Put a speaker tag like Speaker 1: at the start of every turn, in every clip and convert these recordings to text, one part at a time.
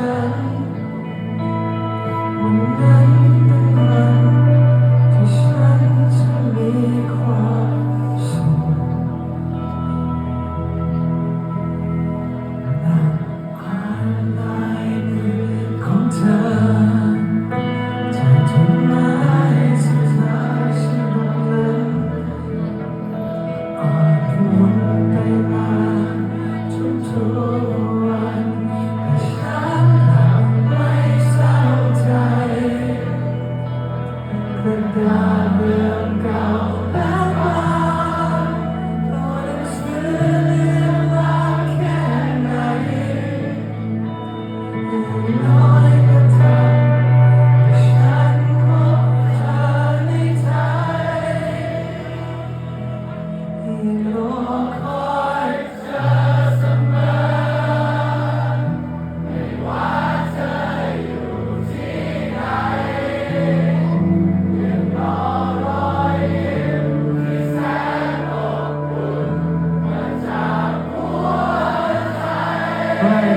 Speaker 1: friend.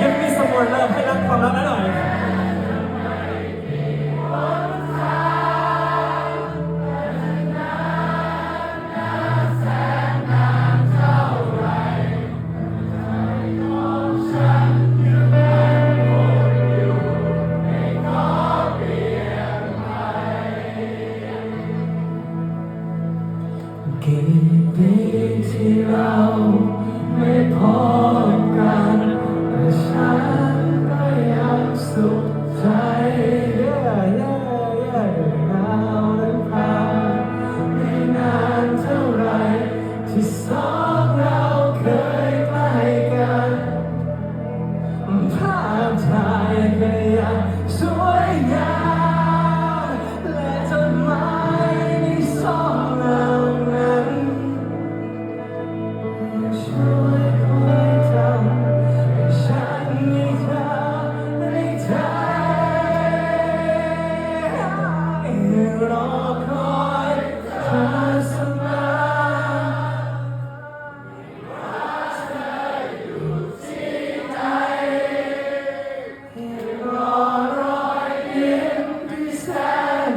Speaker 2: give me some more love ให้รักความรักหน่อย
Speaker 1: ที่เราไม่พอ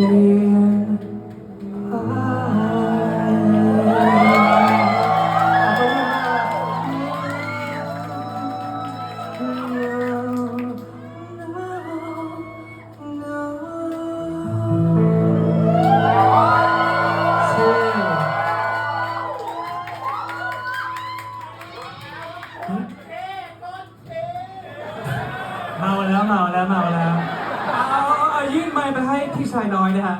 Speaker 1: เมาแล้
Speaker 2: วเมาแล้วเมาแล้ว ยื่นไมค์ไปให้พี่ชายน้อยนะฮะ